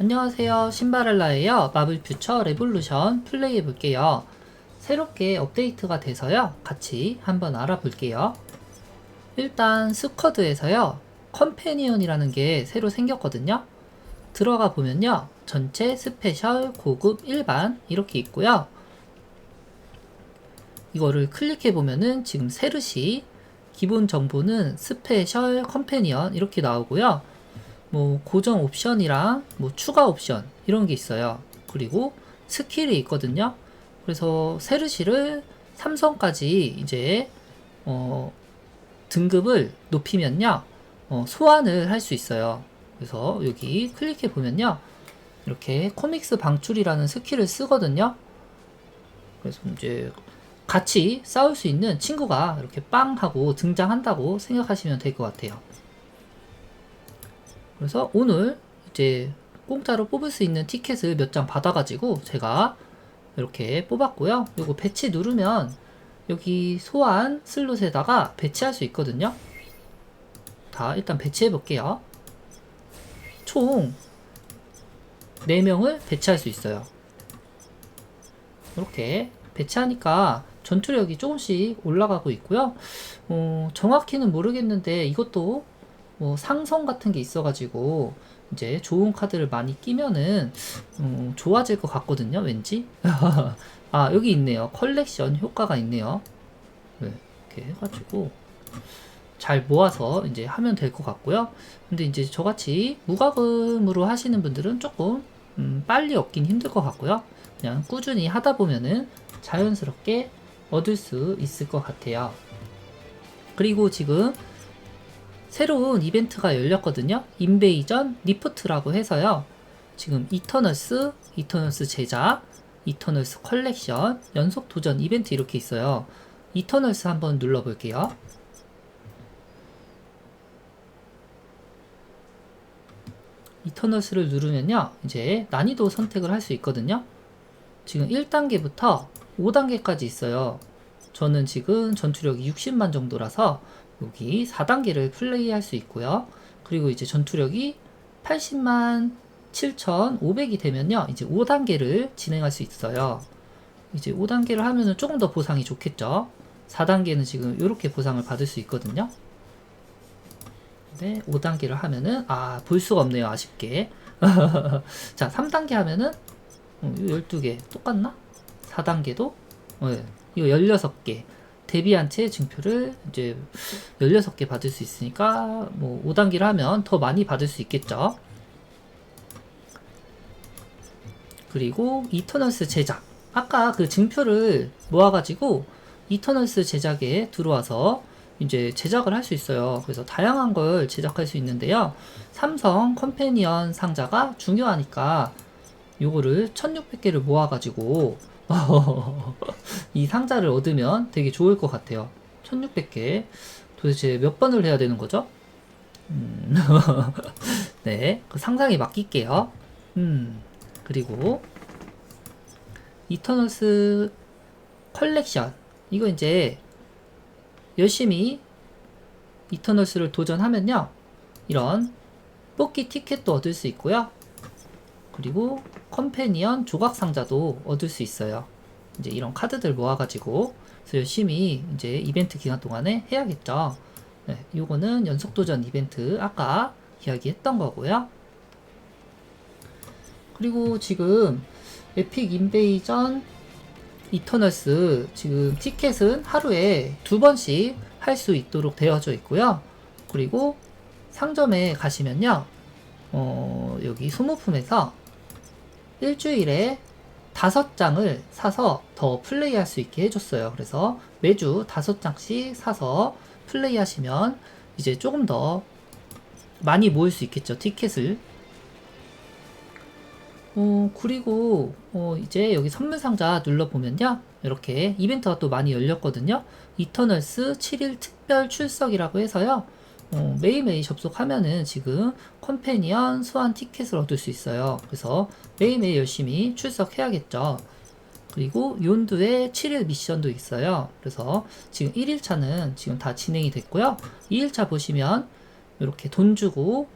안녕하세요. 신바랄라예요. 마블 퓨처 레볼루션 플레이해 볼게요. 새롭게 업데이트가 돼서요. 같이 한번 알아볼게요. 일단 스쿼드에서요. 컴패니언이라는 게 새로 생겼거든요. 들어가 보면요. 전체 스페셜, 고급, 일반 이렇게 있고요. 이거를 클릭해 보면은 지금 세르시 기본 정보는 스페셜 컴패니언 이렇게 나오고요. 뭐 고정 옵션이랑 뭐 추가 옵션 이런 게 있어요. 그리고 스킬이 있거든요. 그래서 세르시를 삼성까지 이제 어 등급을 높이면요. 어 소환을 할 수 있어요. 그래서 여기 클릭해 보면요. 이렇게 코믹스 방출이라는 스킬을 쓰거든요. 그래서 이제 같이 싸울 수 있는 친구가 이렇게 빵 하고 등장한다고 생각하시면 될 것 같아요. 그래서 오늘 이제 공짜로 뽑을 수 있는 티켓을 몇 장 받아가지고 제가 이렇게 뽑았고요. 요거 배치 누르면 여기 소환 슬롯에다가 배치할 수 있거든요. 다 일단 배치해 볼게요. 총 4명을 배치할 수 있어요. 이렇게 배치하니까 전투력이 조금씩 올라가고 있고요. 어, 정확히는 모르겠는데 이것도 뭐 상성 같은 게 있어가지고 이제 좋은 카드를 많이 끼면은 음, 좋아질 것 같거든요. 왠지. 아 여기 있네요. 컬렉션 효과가 있네요. 네, 이렇게 해가지고 잘 모아서 이제 하면 될 것 같고요. 근데 이제 저같이 무과금으로 하시는 분들은 조금 음, 빨리 얻긴 힘들 것 같고요. 그냥 꾸준히 하다 보면은 자연스럽게 얻을 수 있을 것 같아요. 그리고 지금 새로운 이벤트가 열렸거든요. 인베이전 리프트라고 해서요. 지금 이터널스, 이터널스 제작, 이터널스 컬렉션, 연속 도전 이벤트 이렇게 있어요. 이터널스 한번 눌러볼게요. 이터널스를 누르면요. 이제 난이도 선택을 할 수 있거든요. 지금 1단계부터 5단계까지 있어요. 저는 지금 전투력이 60만 정도라서 여기 4단계를 플레이할 수 있고요. 그리고 이제 전투력이 80만 7,500이 되면요. 이제 5단계를 진행할 수 있어요. 이제 5단계를 하면은 조금 더 보상이 좋겠죠. 4단계는 지금 이렇게 보상을 받을 수 있거든요. 근데 5단계를 하면은 아, 볼 수가 없네요. 아쉽게. 자, 3단계 하면은 어, 이거 12개 똑같나? 4단계도 네, 이거 16개. 데뷔한 채 증표를 이제 16개 받을 수 있으니까 뭐 5단계를 하면 더 많이 받을 수 있겠죠. 그리고 이터널스 제작. 아까 그 증표를 모아가지고 이터널스 제작에 들어와서 이제 제작을 할 수 있어요. 그래서 다양한 걸 제작할 수 있는데요. 삼성 컴패니언 상자가 중요하니까 요거를 1600개를 모아가지고 이 상자를 얻으면 되게 좋을 것 같아요. 1600개. 도대체 몇 번을 해야 되는 거죠? 음, 네. 그 상상에 맡길게요. 음, 그리고, 이터널스 컬렉션. 이거 이제 열심히 이터널스를 도전하면요. 이런 뽑기 티켓도 얻을 수 있고요. 그리고 컴패니언 조각 상자도 얻을 수 있어요. 이제 이런 카드들 모아가지고 열심히 이제 이벤트 기간 동안에 해야겠죠. 네, 요거는 연속 도전 이벤트 아까 이야기했던 거고요. 그리고 지금 에픽 인베이전 이터널스 지금 티켓은 하루에 두 번씩 할 수 있도록 되어져 있고요. 그리고 상점에 가시면요. 어, 여기 소모품에서 일주일에 다섯 장을 사서 더 플레이할 수 있게 해줬어요. 그래서 매주 다섯 장씩 사서 플레이하시면 이제 조금 더 많이 모을 수 있겠죠. 티켓을. 어, 그리고 어, 이제 여기 선물 상자 눌러보면요. 이렇게 이벤트가 또 많이 열렸거든요. 이터널스 7일 특별 출석이라고 해서요. 어, 매일매일 접속하면은 지금 컴패니언 소환 티켓을 얻을 수 있어요. 그래서 매일매일 열심히 출석해야겠죠. 그리고 용두의 7일 미션도 있어요. 그래서 지금 1일차는 지금 다 진행이 됐고요. 2일차 보시면 이렇게 돈 주고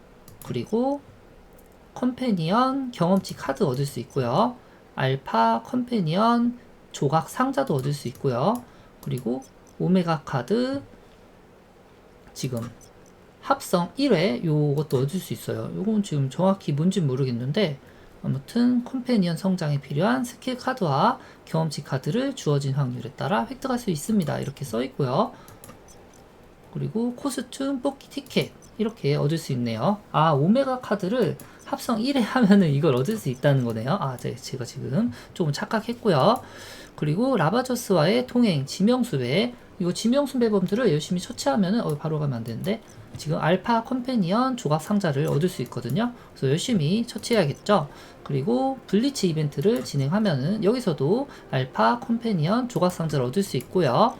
그리고 컴패니언 경험치 카드 얻을 수 있고요. 알파 컴패니언 조각 상자도 얻을 수 있고요. 그리고 오메가 카드 지금 합성 1회 요것도 얻을 수 있어요. 요건 지금 정확히 뭔지 모르겠는데 아무튼 컴패니언 성장에 필요한 스킬 카드와 경험치 카드를 주어진 확률에 따라 획득할 수 있습니다. 이렇게 써 있고요. 그리고 코스튬 뽑기 티켓 이렇게 얻을 수 있네요. 아 오메가 카드를 합성 1회 하면은 이걸 얻을 수 있다는 거네요. 아 네, 제가 지금 조금 착각했고요. 그리고 라바저스와의 통행 지명수배 이거 지명수배범들을 열심히 처치하면은 어, 바로 가면 안 되는데 지금 알파 컴패니언 조각 상자를 얻을 수 있거든요. 그래서 열심히 처치해야겠죠. 그리고 블리치 이벤트를 진행하면은 여기서도 알파 컴패니언 조각 상자를 얻을 수 있고요.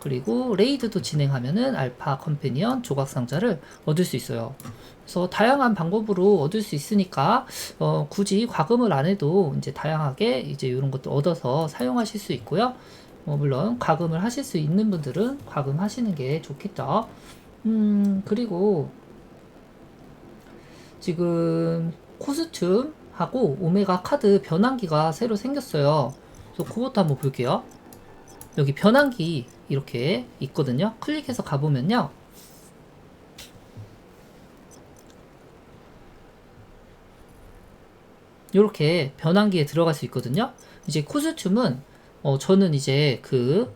그리고 레이드도 진행하면은 알파 컴패니언 조각 상자를 얻을 수 있어요. 그래서 다양한 방법으로 얻을 수 있으니까 어, 굳이 과금을 안 해도 이제 다양하게 이제 이런 것도 얻어서 사용하실 수 있고요. 어, 물론 과금을 하실 수 있는 분들은 과금하시는 게 좋겠죠. 음 그리고 지금 코스튬하고 오메가 카드 변환기가 새로 생겼어요. 그래서 그것도 한번 볼게요. 여기 변환기 이렇게 있거든요. 클릭해서 가보면요. 이렇게 변환기에 들어갈 수 있거든요. 이제 코스튬은 어, 저는 이제 그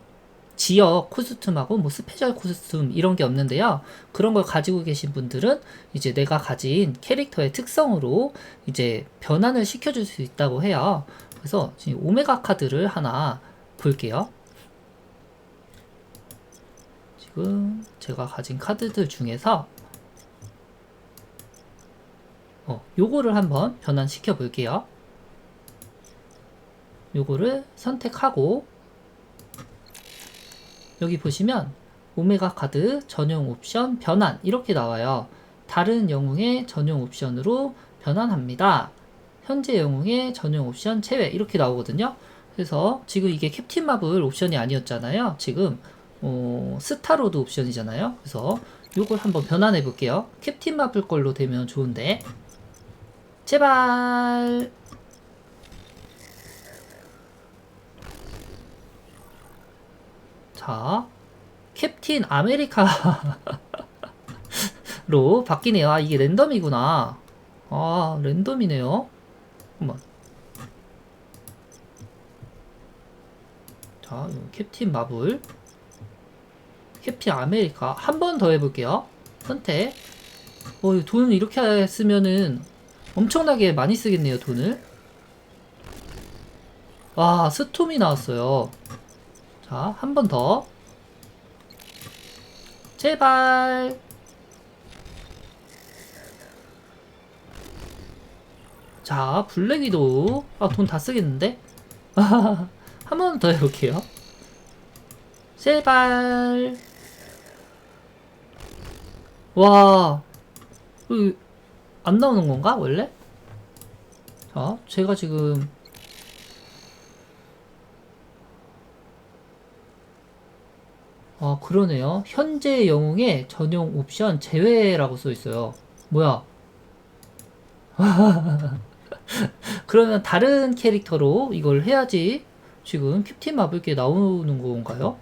지역 코스튬하고 뭐 스페셜 코스튬 이런 게 없는데요. 그런 걸 가지고 계신 분들은 이제 내가 가진 캐릭터의 특성으로 이제 변환을 시켜줄 수 있다고 해요. 그래서 지금 오메가 카드를 하나 볼게요. 지금 제가 가진 카드들 중에서 어, 요거를 한번 변환시켜 볼게요. 요거를 선택하고 여기 보시면 오메가 카드 전용 옵션 변환 이렇게 나와요. 다른 영웅의 전용 옵션으로 변환합니다. 현재 영웅의 전용 옵션 제외 이렇게 나오거든요. 그래서 지금 이게 캡틴 마블 옵션이 아니었잖아요. 지금 어, 스타로드 옵션이잖아요. 그래서 요걸 한번 변환해 볼게요. 캡틴 마블 걸로 되면 좋은데 제발 자 캡틴 아메리카로 바뀌네요. 아 이게 랜덤이구나. 아 랜덤이네요. 한번 자 캡틴 마블 캡틴 아메리카 한 번 더 해볼게요. 선택. 어, 돈 이렇게 쓰면은 엄청나게 많이 쓰겠네요, 돈을. 와, 스톰이 나왔어요. 자, 한 번 더. 제발. 자, 블랙이도. 아, 돈 다 쓰겠는데? 한 번 더 해볼게요. 제발. 와, 이, 안 나오는 건가, 원래? 자, 제가 지금, 아, 그러네요. 현재 영웅의 전용 옵션 제외라고 써 있어요. 뭐야? 그러면 다른 캐릭터로 이걸 해야지 지금 캡틴 마블께 나오는 건가요?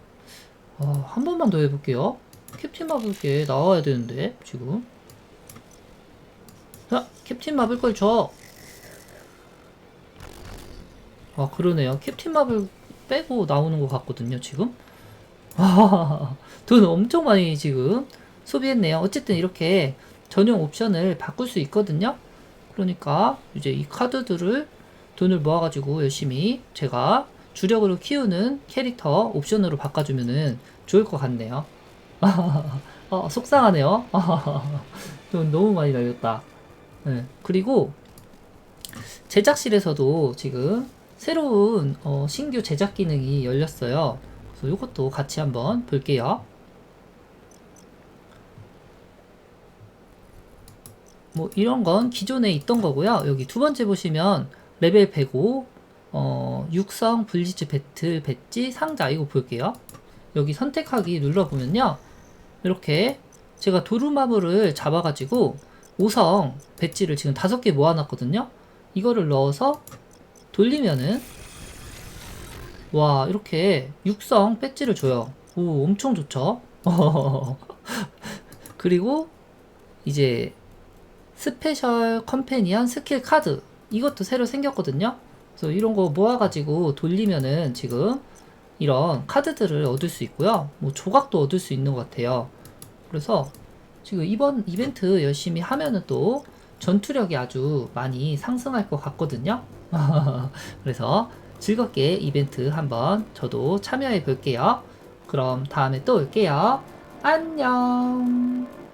아, 한 번만 더 해볼게요. 캡틴 마블께 나와야 되는데, 지금. 자, 캡틴 마블 걸 줘. 아, 그러네요. 캡틴 마블 빼고 나오는 것 같거든요, 지금. 아, 돈 엄청 많이 지금 소비했네요. 어쨌든 이렇게 전용 옵션을 바꿀 수 있거든요. 그러니까 이제 이 카드들을 돈을 모아가지고 열심히 제가 주력으로 키우는 캐릭터 옵션으로 바꿔주면은 좋을 것 같네요. 아, 속상하네요. 돈 너무 많이 날렸다. 네, 그리고 제작실에서도 지금 새로운 어, 신규 제작 기능이 열렸어요. 그래서 이것도 같이 한번 볼게요. 뭐 이런 건 기존에 있던 거고요. 여기 두 번째 보시면 레벨 105 어, 육성 블리츠 배틀 배지 상자 이거 볼게요. 여기 선택하기 눌러보면요. 이렇게 제가 도루마블을 잡아가지고 5성 배지를 지금 다섯 개 모아놨거든요. 이거를 넣어서 돌리면은 와 이렇게 육성 배지를 줘요. 오 엄청 좋죠. 그리고 이제 스페셜 컴패니언 스킬 카드 이것도 새로 생겼거든요. 그래서 이런 거 모아가지고 돌리면은 지금 이런 카드들을 얻을 수 있고요. 뭐 조각도 얻을 수 있는 것 같아요. 그래서 지금 이번 이벤트 열심히 하면은 또 전투력이 아주 많이 상승할 것 같거든요. 그래서 즐겁게 이벤트 한번 저도 참여해 볼게요. 그럼 다음에 또 올게요. 안녕.